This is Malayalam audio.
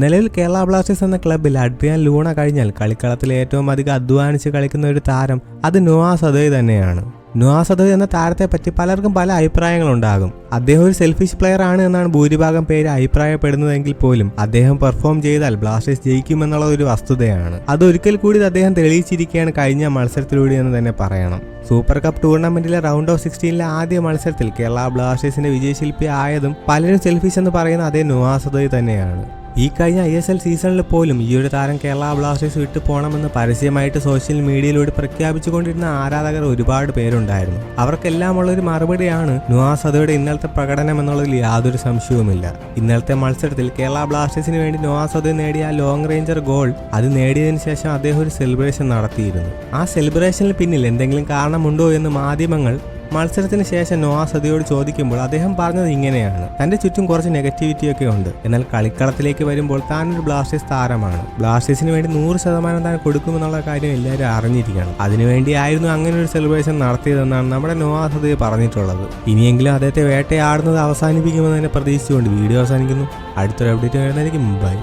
നിലവിൽ കേരള ബ്ലാസ്റ്റേഴ്സ് എന്ന ക്ലബിൽ അഡ്രിയാൻ ലൂണ കഴിഞ്ഞാൽ കളിക്കളത്തിൽ ഏറ്റവും അധികം അധ്വാനിച്ച് കളിക്കുന്ന ഒരു താരം അത് നുവാസ് സദോയ് തന്നെയാണ്. നുവാസ് സദോയ് എന്ന താരത്തെ പറ്റി പലർക്കും പല അഭിപ്രായങ്ങളുണ്ടാകും. അദ്ദേഹം ഒരു സെൽഫിഷ് പ്ലെയർ ആണ് എന്നാണ് ഭൂരിഭാഗം പേര് അഭിപ്രായപ്പെടുന്നതെങ്കിൽ പോലും അദ്ദേഹം പെർഫോം ചെയ്താൽ ബ്ലാസ്റ്റേഴ്സ് ജയിക്കുമെന്നുള്ള ഒരു വസ്തുതയാണ്. അത് ഒരിക്കൽ കൂടി അദ്ദേഹം തെളിയിച്ചിരിക്കുകയാണ് കഴിഞ്ഞ മത്സരത്തിലൂടെ എന്ന് തന്നെ പറയണം. സൂപ്പർ കപ്പ് ടൂർണമെന്റിലെ റൗണ്ട് ഓഫ് സിക്സ്റ്റീനിലെ ആദ്യ മത്സരത്തിൽ കേരള ബ്ലാസ്റ്റേഴ്സിന്റെ വിജയശില്പി ആയതും പലരും സെൽഫിഷ് എന്ന് പറയുന്ന അതേ നോവാസദോയ് തന്നെയാണ്. ഈ കഴിഞ്ഞ ഐ എസ് എൽ സീസണിൽ പോലും ഈ ഒരു താരം കേരള ബ്ലാസ്റ്റേഴ്സ് വിട്ടു പോകണമെന്ന് പരസ്യമായിട്ട് സോഷ്യൽ മീഡിയയിലൂടെ പ്രഖ്യാപിച്ചുകൊണ്ടിരുന്ന ആരാധകർ ഒരുപാട് പേരുണ്ടായിരുന്നു. അവർക്കെല്ലാം ഉള്ളൊരു മറുപടിയാണ് നുവാസ് സദയുടെ ഇന്നലത്തെ പ്രകടനം എന്നുള്ളതിൽ യാതൊരു സംശയവുമില്ല. ഇന്നലത്തെ മത്സരത്തിൽ കേരള ബ്ലാസ്റ്റേഴ്സിന് വേണ്ടി നുവാസ് അതോ നേടിയ ലോങ് റേഞ്ചർ ഗോൾ അത് നേടിയതിനു ശേഷം അദ്ദേഹം ഒരു സെലിബ്രേഷൻ നടത്തിയിരുന്നു. ആ സെലിബ്രേഷനിൽ പിന്നിൽ എന്തെങ്കിലും കാരണമുണ്ടോ എന്ന് മാധ്യമങ്ങൾ മത്സരത്തിന് ശേഷം നോവാ സദിയോട് ചോദിക്കുമ്പോൾ അദ്ദേഹം പറഞ്ഞത് ഇങ്ങനെയാണ്. തന്റെ ചുറ്റും കുറച്ച് നെഗറ്റിവിറ്റി ഒക്കെ ഉണ്ട്. എന്നാൽ കളിക്കളത്തിലേക്ക് വരുമ്പോൾ താൻ ഒരു ബ്ലാസ്റ്റേഴ്സ് താരമാണ്. ബ്ലാസ്റ്റേഴ്സിന് വേണ്ടി നൂറ് ശതമാനം താൻ കൊടുക്കുമെന്നുള്ള കാര്യം എല്ലാവരും അറിഞ്ഞിരിക്കണം. അതിനുവേണ്ടിയായിരുന്നു അങ്ങനെ ഒരു സെലിബ്രേഷൻ നടത്തിയതെന്നാണ് നമ്മുടെ നോവാ സദിയ പറഞ്ഞിട്ടുള്ളത്. ഇനിയെങ്കിലും അദ്ദേഹത്തെ വേട്ടയാടുന്നത് അവസാനിപ്പിക്കുമെന്ന് തന്നെ പ്രതീക്ഷിച്ചുകൊണ്ട് വീഡിയോ അവസാനിക്കുന്നു. അടുത്തൊരു അപ്ഡേറ്റ് വരുന്നതായിരിക്കും. ബൈ